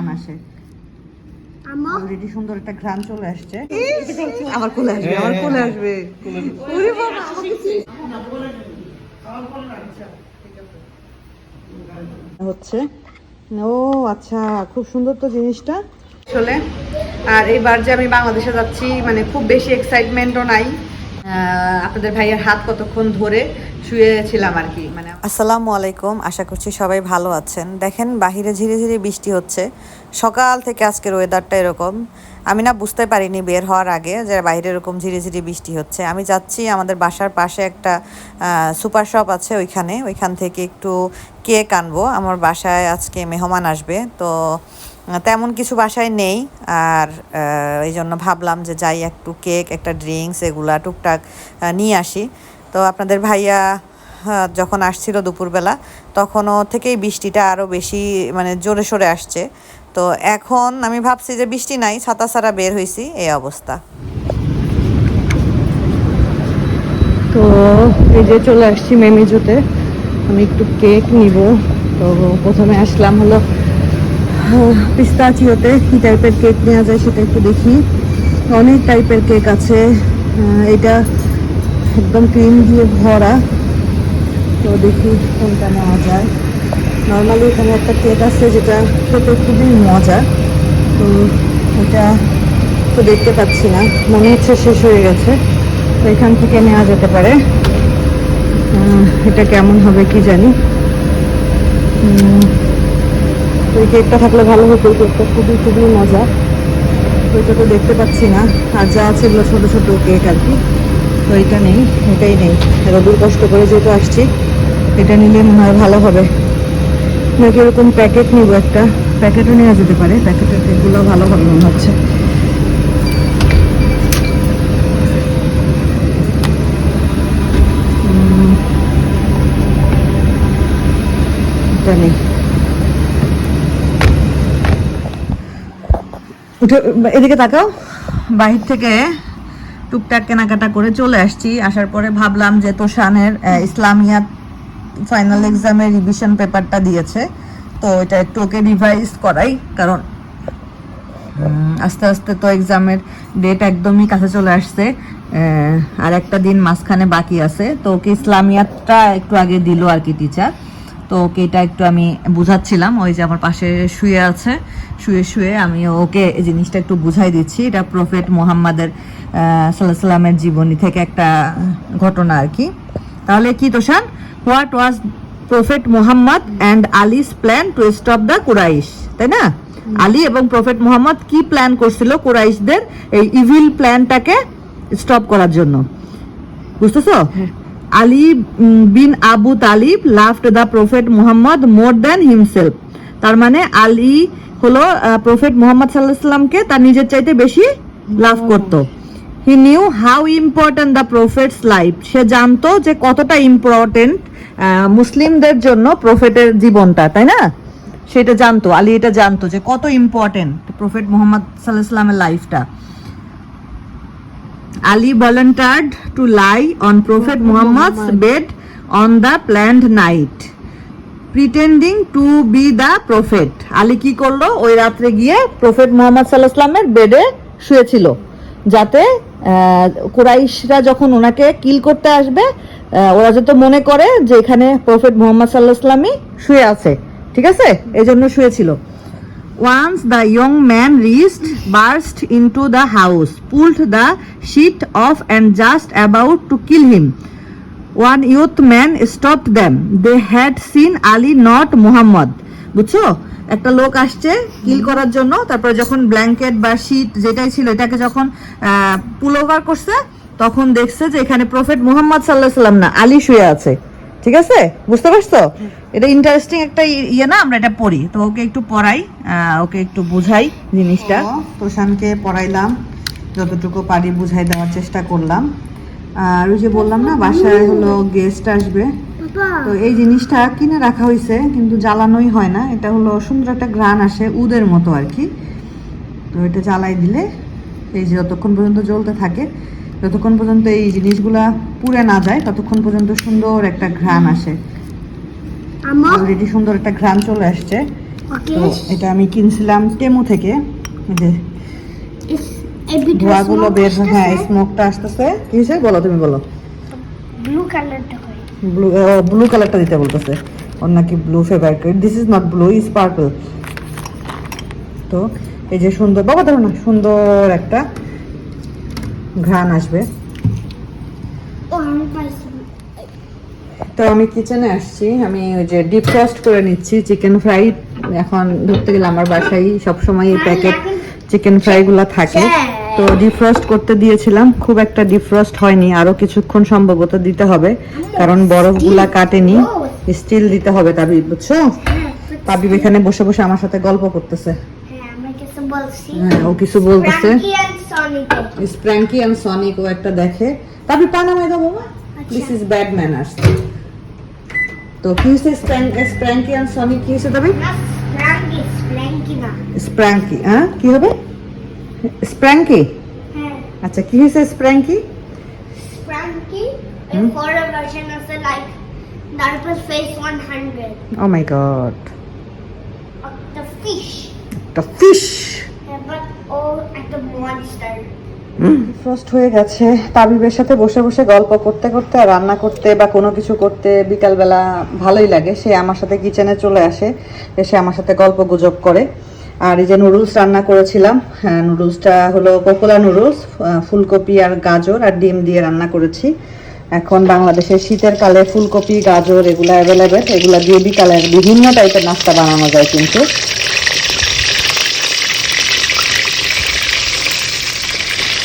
ঘ্রাণ আসে। অলরেডি সুন্দর একটা ঘ্রাণ চলে আসছে। আমার কোলে আসবে আমার কোলে আসবে। ওরে বাবা, হচ্ছে। ও আচ্ছা খুব সুন্দর তো জিনিসটা। আসলে আর এইবার যে আমি বাংলাদেশে যাচ্ছি মানে খুব বেশি এক্সাইটমেন্টও নাই। আহ, আপনাদের ভাইয়ের হাত কতক্ষণ ধরে মানে আসসালামু আলাইকুম, আশা করছি সবাই ভালো আছেন। দেখেন, বাহিরে ঝিরে ঝিরে বৃষ্টি হচ্ছে। সকাল থেকে আজকের ওয়েদারটা এরকম। আমি না বুঝতে পারিনি বের হওয়ার আগে যে বাইরে এরকম ঝিরে ঝিরে বৃষ্টি হচ্ছে। আমি যাচ্ছি আমাদের বাসার পাশে একটা সুপার শপ আছে ওইখানে। ওইখান থেকে একটু কেক আনব। আমার বাসায় আজকে মেহমান আসবে। তো, তেমন কিছু বাসায় নেই। আর এই জন্য ভাবলাম যে যাই, একটু কেক, একটা ড্রিঙ্কস এগুলা টুকটাক নিয়ে আসি। তো আপনাদের ভাইয়া হ্যাঁ, যখন আসছিল দুপুরবেলা তখনও থেকেই বৃষ্টিটা আরও বেশি মানে জোরে সোরে আসছে। তো এখন আমি ভাবছি যে বৃষ্টি নাই ছাতা ছাড়া বের হয়েছি এই অবস্থা। তো এই যে চলে আসছি মেমিজোতে আমি একটু কেক নিব। তো প্রথমে আসলাম হলো পিস্তাচিওতে কি টাইপের কেক নেওয়া যায় সেটা একটু দেখি। অনেক টাইপের কেক আছে এটা একদম ক্রিম দিয়ে ভরা। তো দেখি কোনটা নেওয়া যায়। নর্মালি এখানে একটা কেক আছে যেটা খেতে খুবই মজা। তো এটা তো দেখতে পাচ্ছি না। মনে হচ্ছে শেষ হয়ে গেছে। তো এখান থেকে নেওয়া যেতে পারে। এটা কেমন হবে কি জানি। এই কেকটা থাকলে ভালো হতো। কেকটা খুবই খুবই মজা। এটা তো দেখতে পাচ্ছি না। আর যা আছে এগুলো ছোটো ছোটো কেক আর কি। তো এটা নেই, এটাই নেই। রবির কষ্ট করে যেহেতু আসছি, এটা নিলে মনে হয় ভালো হবে। নাকি এরকম প্যাকেট নিব একটা? প্যাকেটও নেওয়া যেতে পারে প্যাকেটের কেকগুলো ভালো হবে মনে হচ্ছে। নেই। এদিকে তাকাও। বাহির থেকে টুকটাক কেনাকাটা করে চলে আসছি। আসার পরে ভাবলাম যে তোষানের আহ, ইসলামিয়াত ফাইনাল এক্সামের রিভিশন পেপারটা দিয়েছে। তো এটা একটু ওকে রিভাইজ করাই কারণ আস্তে আস্তে তো এক্সামের ডেট একদমই কাছে চলে আসছে। আর একটা দিন মাঝখানে বাকি আছে। তো ওকে ইসলামিয়াতটা একটু আগে দিল আর কি টিচার তো ওকে এটা একটু আমি বুঝাচ্ছিলাম ওই যে আমার পাশে শুয়ে আছে। শুয়ে শুয়ে আমি ওকে এই জিনিসটা একটু বুঝাই দিচ্ছি। এটা প্রফেট মোহাম্মদের সাল্লাহ সাল্লামের জীবনী থেকে একটা ঘটনা আর কি। তাহলে কি তোষান? What was prophet Muhammad and Ali's plan to stop the Quraysh তাই না? আলী এবং প্রফেট মোহাম্মদ কি প্ল্যান করছিল কুরাইশদের এই ইভিল প্ল্যানটাকে স্টপ করার জন্য? বুঝতেছো? Ali bin Abu Talib loved the prophet Muhammad more than himself. তার মানে আলী হলো প্রফেট মোহাম্মদ সাল্লাহ সাল্লামকে তার নিজের চাইতে বেশি লাভ করত। He knew how important the prophet's life সে জানতো যে কতটা ইম্পর্টেন্ট মুসলিমদের জন্য প্রফেটের জীবনটা, তাই না? সেটা জানতো, আলী এটা জানতো যে কত ইম্পর্টেন্ট প্রফেট মোহাম্মদ সাল্লাহ সাল্লামের লাইফটা Ali volunteered to lie on Prophet Muhammad's bed on the planned night, pretending to be the prophet. Ali কি করল? ওই রাত্রে গিয়ে প্রফেট মোহাম্মদ সাল্লাহ ইসলামের বেডে শুয়েছিল। যাতে কুরাইশরা যখন ওনাকে কিল করতে আসবে ওরা যাতে মনে করে যে এখানে প্রফেট মোহাম্মদ সাল্লাহ ইসলামই শুয়ে আছে। ঠিক আছে? এই জন্য শুয়েছিল। Once the young man reached, burst into the house, pulled the sheet off and just about to kill him. One youth man stopped them. They had seen Ali not Muhammad. বুঝছ একটা লোক আসছে কিল করার জন্য তারপরে যখন ব্ল্যাঙ্কেট বা sheet যেটাই ছিল এটাকে যখন পুল ওভার করছে তখন দেখছে যে এখানে প্রফেট মুহাম্মদ সাল্লাহ সাল্লাম না আলী শুয়ে আছে ঠিক আছে? বুঝতে পারছ? এটা ইন্টারেস্টিং একটা ইয়ে না আমরা এটা পড়ি। তো ওকে একটু পড়াই ওকে একটু বুঝাই জিনিসটা। তোষানকে পড়াইলাম যতটুকু পারি বুঝাই দেওয়ার চেষ্টা করলাম। আর ওই যে বললাম না বাসায় হলো গেস্ট আসবে। তো এই জিনিসটা কিনে রাখা হয়েছে কিন্তু জ্বালানোই হয় না। এটা হলো সুন্দর একটা গ্রান আসে উদের মতো আর কি। তো এটা জ্বালাই দিলে এই যে যতক্ষণ পর্যন্ত জ্বলতে থাকে যতক্ষণ পর্যন্ত এই জিনিসগুলা পুড়ে না যায় ততক্ষণ পর্যন্ত সুন্দর একটা ঘ্রাণ আসে। অলরেডি সুন্দর একটা ঘ্রাণ চলে আসছে। তো এটা আমি কিনছিলাম টেমু থেকে। যে ধোঁয়াগুলো বের হ্যাঁ স্মোকটা আসতেছে। কি হয়েছে? বলো তুমি বলো। Blue color টা হয় ব্লু ব্লু কালারটা দিতে বলতেছে। ওর নাকি blue favourite this is not blue is purple তো এই যে সুন্দর বাবা ধরো না সুন্দর একটা ঘ্রাণ আসবে। তো আমি কিচেনে আসছি। আমি ওই যে ডিপ ফ্রস্ট করে নিচ্ছি চিকেন ফ্রাই এখন ধরতে গেলে আমার বাসায় সবসময় এই প্যাকেট চিকেন ফ্রাইগুলো থাকে। তো ডিফ্রস্ট করতে দিয়েছিলাম। খুব একটা ডিফ্রস্ট হয়নি। আরও কিছুক্ষণ সম্ভবত দিতে হবে। কারণ বরফগুলা কাটেনি। স্টিল দিতে হবে তাবি বুঝছ? তাবিব এখানে বসে বসে আমার সাথে গল্প করতেছে। হ্যাঁ আমরা কিছু বলছি। হ্যাঁ ও কিছু বলতেছে। Frankie and Sonic Sprunki and Sonic ও একটা দেখে। তাবি পা নামাই দাও বাবা দিস ইজ ব্যাড ম্যানার্স তো কি হয়েছে? স্প্র্যাঙ্কি এন্ড সনিক কি হয়েছে তাবি? না Frankie Frankie না। স্প্র্যাঙ্কি হ্যাঁ? কি হবে? স্প্র্যাঙ্কি হ্যাঁ। আচ্ছা কি হয়েছে Sprunki Frankie Hmm? a for a version of the like Darpa's face 100 oh my god of the fish একটা fish yeah, but all at the monster frost হয়ে গেছে। তাবিবের সাথে বসে বসে গল্প করতে করতে আর রান্না করতে বা কোনো কিছু করতে বিকালবেলা ভালোই লাগে। সে আমার সাথে কিচেনে চলে আসে, এসে আমার সাথে গল্প গুজব করে। আর এই যে নুডলস রান্না করেছিলাম হ্যাঁ নুডলসটা হলো পপুলার নুডলস ফুলকপি আর গাজর আর ডিম দিয়ে রান্না করেছি। এখন বাংলাদেশের শীতের কালে ফুলকপি, গাজর এগুলো অ্যাভেলেবেল এগুলো দিয়ে বিকালের বিভিন্ন টাইপের নাস্তা বানানো যায় কিন্তু।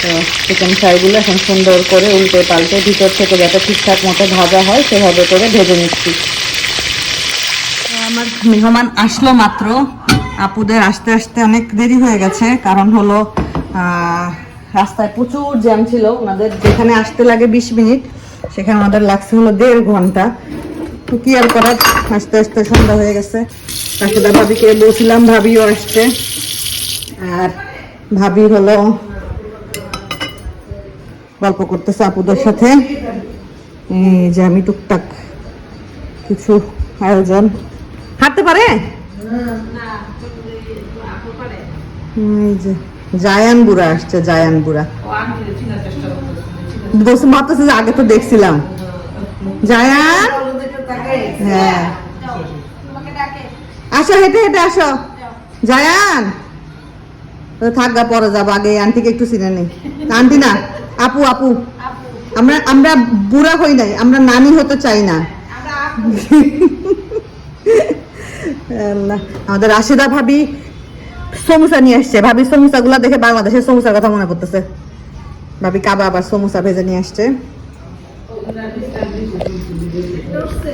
তো চিকেন ফ্রাইগুলো এখন সুন্দর করে উল্টে পাল্টে ভিতর থেকে যাতে ঠিকঠাক মতো ভাজা হয়, সেভাবে করে ভেজে নিচ্ছি। আমার মেহমান আসলো মাত্র। আপুদের আসতে আসতে অনেক দেরি হয়ে গেছে, কারণ হলো রাস্তায় প্রচুর জ্যাম ছিল। ওনাদের যেখানে আসতে লাগে বিশ মিনিট, সেখানে ওনাদের লাগছে হলো দেড় ঘণ্টা। তো কি আর করার আস্তে আস্তে সন্ধ্যা হয়ে গেছে। রাশিদা ভাবিকে বলছিলাম, ভাবিও আসছে। আর ভাবি হলো গল্প করতেছে আপুদের সাথে। এই যে আমি টুকটাক কিছু আয়োজন। হাঁটতে পারে? এই জায়ান বুড়া আসছে, জায়ান বুড়া। ভাবতেছে যে আগে তো দেখছিলাম। জায়ান? হ্যাঁ। আসো, হেঁটে হেঁটে আসো। জায়ান? তো থাক গা, পরে যাব। আগে আন্টিকে একটু চিনে নেই আন্টি না? আপু আপু। আমরা আমরা বুড়া হই নাই, আমরা নানি হতে চাই না। আমাদের রাশিদা ভাবি সমুসা নিয়ে আসছে। ভাবি সমুসা গুলা দেখে বাংলাদেশের সমুসার কথা মনে করতেছে ভাবি কাবাব আর সমুসা ভেজে নিয়ে আসছে।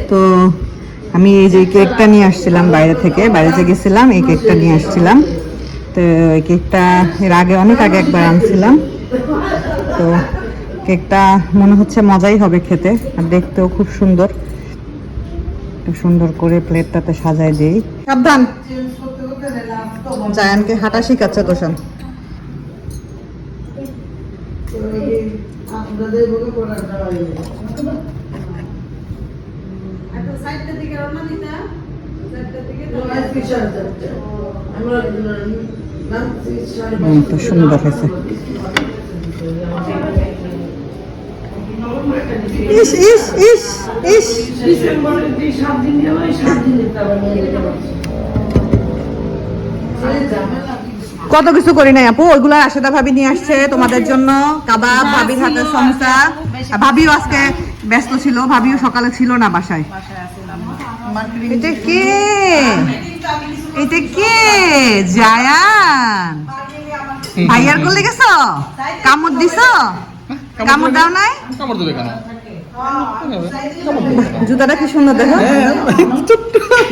তো আমি এই যে কেকটা নিয়ে আসছিলাম বাইরে থেকে বাইরে থেকে গেছিলাম, এই কেকটা নিয়ে আসছিলাম। তো এই কেকটা এর আগে, অনেক আগে একবার আনছিলাম। তো কেকটা মনে হচ্ছে মজাই হবে খেতে আর দেখতেও খুব সুন্দর। সুন্দর করে প্লেটটাতে সাজায় দিই। সাবধান! জায়ানকে হাঁটা শিখাচ্ছে হুম, তো সুন্দর হয়েছে। ইস ইস ইস ইস। কত কিছু করি নাই আপু, ওইগুলো আশেদা ভাবি নিয়ে আসছে তোমাদের জন্য। কাবাব, ভাবির হাতের সমস্যা। ভাবিও আজকে ব্যস্ত ছিল, ভাবিও সকালে ছিল না বাসায়। এটা কে? এটা কে? জায়ান। ভাইয়ার করলে গেছো? কামড় দিছো? কামড় দাও নাই? কামড় দেবে কেন? জুতাটা কি সুন্দর দেখো?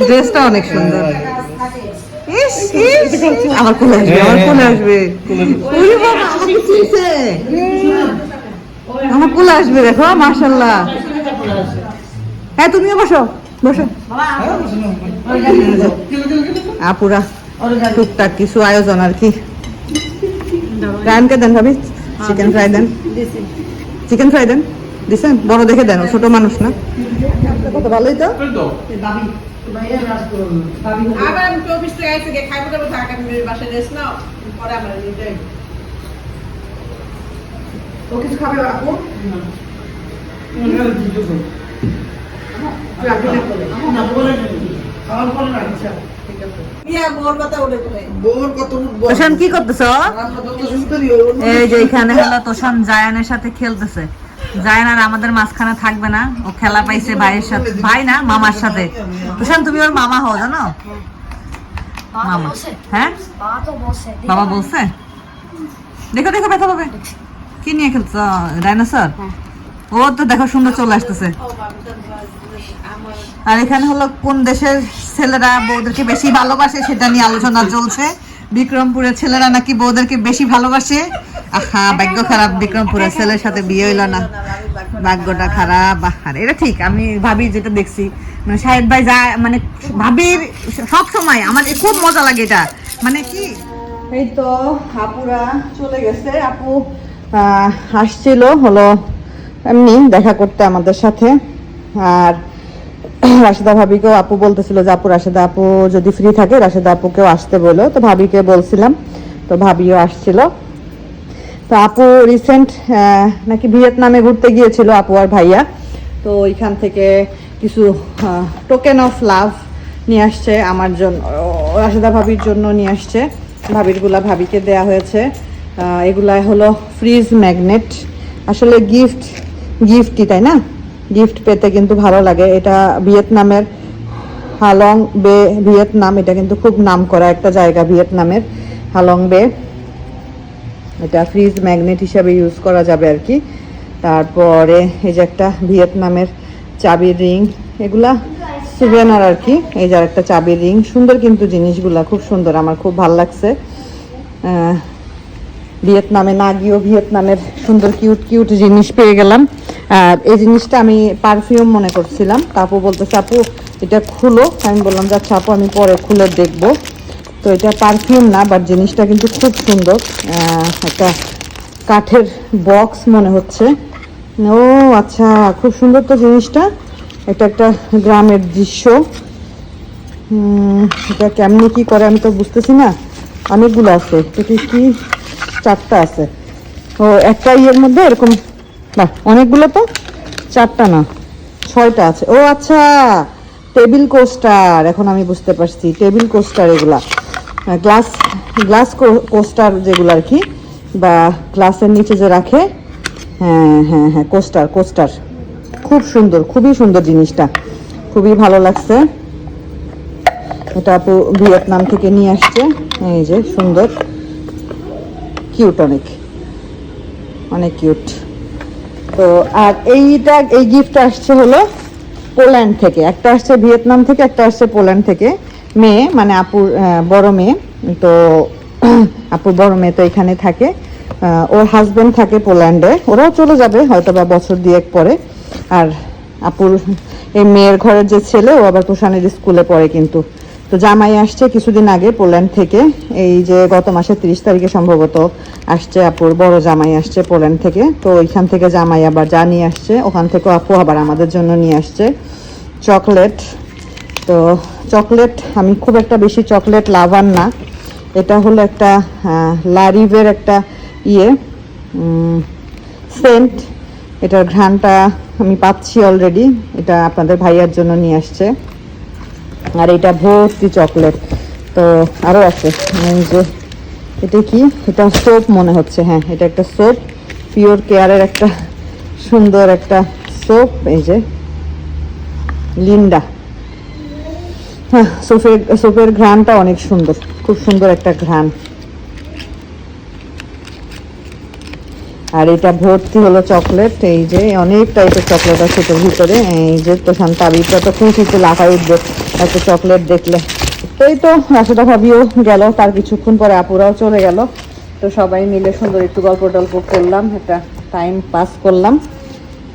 ড্রেসটা অনেক সুন্দর। ইস, ইস, আমার কোলে আসবে আমার কোলে আসবে। ওরে বাবা, আমাকে চিনছে। আমার কোলে আসবে দেখো মাশাল্লাহ হ্যাঁ তুমিও বসো বসো। আপুরা টুকটাক কিছু আয়োজন আর কি। রায়নকে দেন ভাবি চিকেন ফ্রাই দেন চিকেন ফ্রাই দেন দিছেন বড় দেখে দেন ও ছোট মানুষ না কত ভালোই তো পরে নিতে ও কিছু তোষান কি করতেছ? এই যে এখানে হলো তোষান জায়ানের সাথে খেলতেছে। জায়ান আর আমাদের মাঝখানে থাকবে না ও খেলা পাইছে ভাইয়ের সাথে। ভাই না মামার সাথে। তোষান তুমি ওর মামা হও জানো? মামা। হ্যাঁ? বাবা বাবা বলছে? দেখো দেখো ব্যথা পাবে। কি নিয়ে খেলছ ডাইনোসর? ও তো দেখো সুন্দর চলে আসতেছে। আর এখানে হলো কোন দেশের ছেলেরা বউদেরকে বেশি ভালোবাসে সেটা নিয়ে আলোচনা চলছে। বিক্রমপুরের ছেলেরা নাকি বউদেরকে বেশি ভালোবাসে? আহা, ভাগ্য খারাপ, বিক্রমপুরের ছেলের সাথে বিয়ে হইল না। ভাগ্যটা খারাপ আর এটা ঠিক, আমি ভাবি যেটা দেখছি। মানে সাহেব ভাই যা মানে ভাবির সব সময়, আমার খুব মজা লাগে এটা। মানে কি? এই তো আপুরা চলে গেছে, আপু আসছিল, হলো এমনি দেখা করতে আমাদের সাথে। আর রাশেদা ভাবিকেও আপু বলতেছিল যে, আপু, রাশেদা আপু যদি ফ্রি থাকে, রাশেদা আপুকেও আসতে বলো। তো ভাবিকে বলছিলাম, তো ভাবিও আসছিল। তো আপু রিসেন্ট নাকি ভিয়েতনামে ঘুরতে গিয়েছিল আপু আর ভাইয়া। তো ওইখান থেকে কিছু টোকেন অফ লাভ নিয়ে আসছে আমার জন্য রাশেদা ভাবির জন্য নিয়ে আসছে। ভাবিরগুলা ভাবিকে দেয়া হয়েছে। এগুলা হলো ফ্রিজ ম্যাগনেট আসলে গিফট গিফটই তাই না? গিফট পেতে কিন্তু ভালো লাগে। এটা ভিয়েতনামের হালং বে ভিয়েতনাম, এটা কিন্তু খুব নাম করা একটা জায়গা ভিয়েতনামের হালং বে। এটা ফ্রিজ ম্যাগনেট হিসাবে ইউজ করা যাবে আর কি। তারপরে এই যে একটা ভিয়েতনামের চাবির রিং, এগুলা সুভেনার আর কি। এই যে একটা চাবির রিং, সুন্দর কিন্তু জিনিসগুলা, খুব সুন্দর, আমার খুব ভালো লাগছে। ভিয়েতনামে না গিয়েও ভিয়েতনামের সুন্দর কিউট কিউট জিনিস পেয়ে গেলাম। এই জিনিসটা আমি পারফিউম মনে করছিলাম। তা আপু বলতেছে, আপু, এটা খুলো। আমি বললাম যে আচ্ছা আপু, আমি পরে খুলে দেখব। তো এটা পারফিউম না বাট জিনিসটা কিন্তু খুব সুন্দর। একটা কাঠের বক্স মনে হচ্ছে। ও আচ্ছা খুব সুন্দর তো জিনিসটা। এটা একটা গ্রামের দৃশ্য। এটা কেমনি কি করে আমি তো বুঝতেছি না। অনেকগুলো আছে। কি চারটা আছে? ও, একটা ইয়ের মধ্যে এরকম বাহ অনেকগুলো তো? চারটা না, ছয়টা আছে। ও আচ্ছা টেবিল কোস্টার, এখন আমি বুঝতে পারছি, টেবিল কোস্টার এগুলা। গ্লাস গ্লাস কোস্টার যেগুলো আর কি, বা গ্লাসের নিচে যে রাখে হ্যাঁ হ্যাঁ হ্যাঁ কোস্টার কোস্টার। খুব সুন্দর, খুবই সুন্দর জিনিসটা, খুবই ভালো লাগছে। এটা আপু ভিয়েতনাম থেকে নিয়ে আসছে, এই যে সুন্দর। কিউট অনেক অনেক কিউট। তো, আর এইটা, এই গিফট আসছে হলো পোল্যান্ড থেকে। একটা আসছে ভিয়েতনাম থেকে, একটা আসছে পোল্যান্ড থেকে। মেয়ে মানে আপুর বড় মেয়ে। তো, আপুর বড় মেয়ে তো এখানে থাকে। ওর হাজব্যান্ড থাকে পোল্যান্ডে। ওরাও চলে যাবে হয়তো বা বছর দুয়েক পরে। আর আপুর, এই মেয়ের ঘরের যে ছেলে, ও আবার তুষানের স্কুলে পড়ে কিন্তু। তো জামাই আসছে কিছুদিন আগে পোল্যান্ড থেকে। এই যে গত মাসের তিরিশ তারিখে সম্ভবত আসছে আপুর, বড় জামাই আসছে পোল্যান্ড থেকে। তো ওইখান থেকে জামাই আবার যা নিয়ে আসছে, ওখান থেকে আপু আবার আমাদের জন্য নিয়ে আসছে চকলেট। তো চকলেট, আমি খুব একটা বেশি চকলেট লাভার না। এটা হলো একটা লারিভের একটা ইয়ে সেন্ট। এটার ঘ্রাণটা আমি পাচ্ছি অলরেডি। এটা আপনাদের ভাইয়ার জন্য নিয়ে আসছে। আর এটা ভর্তি চকলেট। তো আরও আছে। যে, এটা কি? এটা সোপ মনে হচ্ছে হ্যাঁ এটা একটা সোপ পিওর কেয়ারের একটা সুন্দর একটা সোপ এই যে, লিন্ডা। হ্যাঁ সোপের সোপের ঘ্রাণটা অনেক সুন্দর। খুব সুন্দর একটা ঘ্রাণ। আর এটা ভর্তি হলো চকলেট, এই যে অনেক টাইপের চকলেট আছে এটার ভিতরে। এই যে তো শান্তাবিটা তো খুশিতে লাফাই উঠবে, এত চকলেট দেখলে। এই তো, রাশেদা ভাবিও গেল, তার কিছুক্ষণ পরে আপুরাও চলে গেল। তো সবাই মিলে সুন্দর একটু গল্প টল্প করলাম, একটা টাইম পাস করলাম।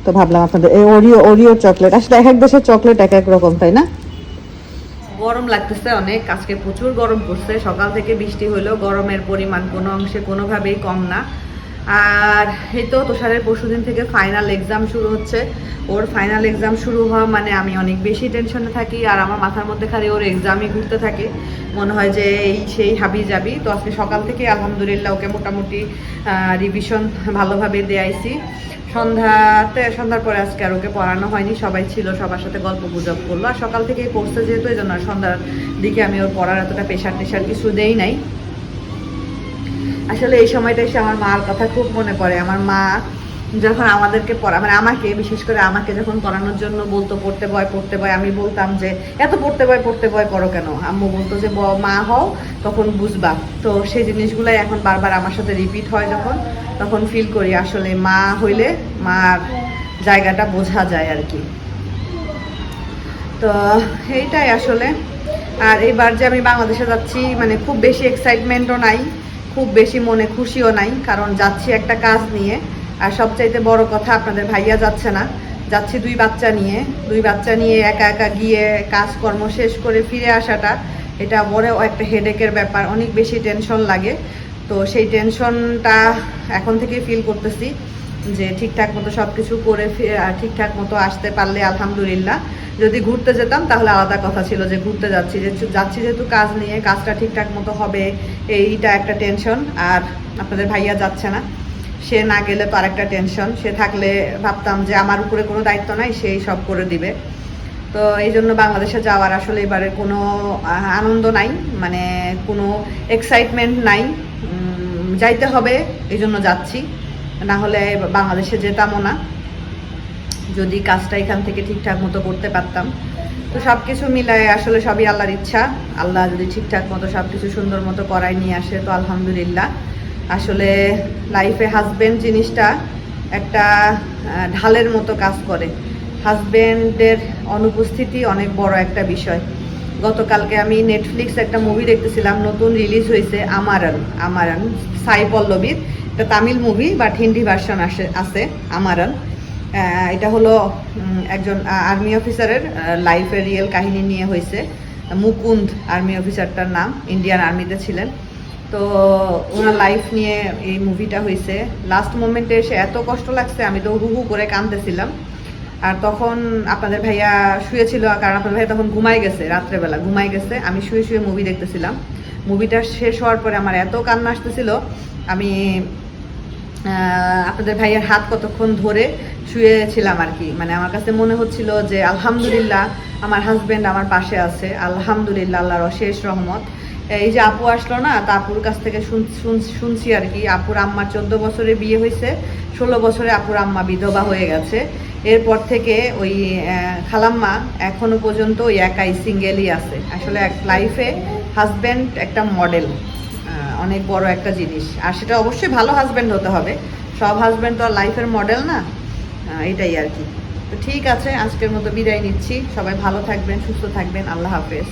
তো ভাবলাম আপনাদের, এই ওরিও ওরিও চকলেট। আসলে এক এক দেশের চকলেট এক এক রকম, তাই না? গরম লাগতেছে অনেক, আজকে প্রচুর গরম পড়ছে। সকাল থেকে বৃষ্টি হলেও গরমের পরিমাণ কোনো অংশে কোনোভাবেই কম না। আর এই তো তুষারের পরশুদিন থেকে ফাইনাল এক্সাম শুরু হচ্ছে। ওর ফাইনাল এক্সাম শুরু হওয়া মানে আমি অনেক বেশি টেনশনে থাকি আর আমার মাথার মধ্যে খালি ওর এক্সামই ঘুরতে থাকে। মনে হয় যে এই সেই হাবি যাবি। তো আজকে সকাল থেকে আলহামদুলিল্লাহ ওকে মোটামুটি রিভিশন ভালোভাবে দেয়াইছি। সন্ধ্যাতে, সন্ধ্যার পরে আজকে আর ওকে পড়ানো হয়নি। সবাই ছিল, সবার সাথে গল্প গুজব করল। আর সকাল থেকেই পড়ছে যেহেতু, এই জন্য সন্ধ্যার দিকে আমি ওর পড়ার এতটা প্রেশার টেশার কিছু দেই নাই। আসলে এই সময়টা এসে আমার মার কথা খুব মনে পড়ে। আমার মা যখন আমাদেরকে পড়া মানে আমাকে, বিশেষ করে আমাকে যখন পড়ানোর জন্য বলতো, পড়তে ভয় পড়তে ভয় আমি বলতাম যে, এত পড়তে ভয় পড়তে ভয় করো কেন? আম্মু বলতো যে মা হও, তখন বুঝবা। তো সেই জিনিসগুলাই এখন বারবার আমার সাথে রিপিট হয় যখন, তখন ফিল করি আসলে মা হইলে মার জায়গাটা বোঝা যায় আর কি। তো এইটাই আসলে। আর এবার যে আমি বাংলাদেশে যাচ্ছি মানে খুব বেশি এক্সাইটমেন্টও নাই। খুব বেশি মনে খুশিও নাই, কারণ যাচ্ছি একটা কাজ নিয়ে। আর সবচাইতে বড় কথা আপনাদের ভাইয়া যাচ্ছে না। যাচ্ছি দুই বাচ্চা নিয়ে। দুই বাচ্চা নিয়ে একা একা গিয়ে কাজকর্ম শেষ করে ফিরে আসাটা, এটা বড় একটা হেডেকের ব্যাপার। অনেক বেশি টেনশন লাগে। তো সেই টেনশনটা এখন থেকে ফিল করতেছি। যে ঠিকঠাক মতো সব কিছু করে ঠিকঠাক মতো আসতে পারলে আলহামদুলিল্লাহ। যদি ঘুরতে যেতাম, তাহলে আলাদা কথা ছিল যে ঘুরতে যাচ্ছি। যে যাচ্ছি যেহেতু কাজ নিয়ে, কাজটা ঠিকঠাক মতো হবে, এইটা একটা টেনশন। আর আপনাদের ভাইয়া যাচ্ছে না। সে না গেলে তো আরেকটা টেনশন। সে থাকলে ভাবতাম যে আমার উপরে কোনো দায়িত্ব নাই, সেই সব করে দিবে। তো এই জন্য বাংলাদেশে যাওয়ার আসলে এবারে কোনো আনন্দ নাই। মানে কোনো এক্সাইটমেন্ট নাই। যাইতে হবে, এই জন্য যাচ্ছি। না হলে বাংলাদেশে যেতামও না। যদি কাজটা এখান থেকে ঠিকঠাক মতো করতে পারতাম। তো সব কিছু মিলায় আসলে সবই আল্লাহর ইচ্ছা। আল্লাহ যদি ঠিকঠাক মতো সব কিছু সুন্দর মতো করায় নিয়ে আসে, তো আলহামদুলিল্লাহ। আসলে লাইফে হাজবেন্ড জিনিসটা একটা ঢালের মতো কাজ করে। হাজবেন্ডের অনুপস্থিতি অনেক বড় একটা বিষয়। গতকালকে আমি নেটফ্লিক্স একটা মুভি দেখতেছিলাম, নতুন রিলিজ হয়েছে আমারন আমারন সাই পল্লবীর। এটা Tamil movie but Hindi version আসে, আছে আমারন এটা হলো একজন আর্মি অফিসারের লাইফের রিয়েল কাহিনী নিয়ে হয়েছে। মুকুন্দ আর্মি অফিসারটার নাম ইন্ডিয়ান আর্মিতে ছিলেন। তো ওনার লাইফ নিয়ে এই মুভিটা হয়েছে। লাস্ট মোমেন্টে এসে এত কষ্ট লাগছে, আমি তো হু হু করে কাঁদতেছিলাম। আর তখন আপনাদের ভাইয়া শুয়েছিল, কারণ আপনাদের ভাইয়া তখন ঘুমাই গেছে, রাত্রেবেলা ঘুমাই গেছে। আমি শুয়ে শুয়ে মুভি দেখতেছিলাম। মুভিটা শেষ হওয়ার পরে আমার এত কান্না আসতেছিল, আমি আপনাদের ভাইয়ের হাত কতক্ষণ ধরে শুয়েছিলাম আর কি। মানে আমার কাছে মনে হচ্ছিল যে, আলহামদুলিল্লাহ, আমার হাজব্যান্ড আমার পাশে আছে। আলহামদুলিল্লাহ, আল্লাহর অশেষ রহমত। এই যে আপু আসলো না, তা আপুর কাছ থেকে শুন- শুন- শুনছি আর কি। আপুর আম্মার চোদ্দ বছরে বিয়ে হয়েছে, ষোলো বছরে আপুর আম্মা বিধবা হয়ে গেছে। এরপর থেকে ওই খালাম্মা এখনও পর্যন্ত ওই একাই সিঙ্গেলই আছে। আসলে এক লাইফে হাজব্যান্ড একটা মডেল অনেক বড় একটা জিনিস। আর সেটা অবশ্যই ভালো হাজব্যান্ড হতে হবে। সব হাজব্যান্ড তো আর লাইফের মডেল না। এটাই আর কি। তো ঠিক আছে, আজকের মতো বিদায় নিচ্ছি। সবাই ভালো থাকবেন, সুস্থ থাকবেন। আল্লাহ হাফেজ।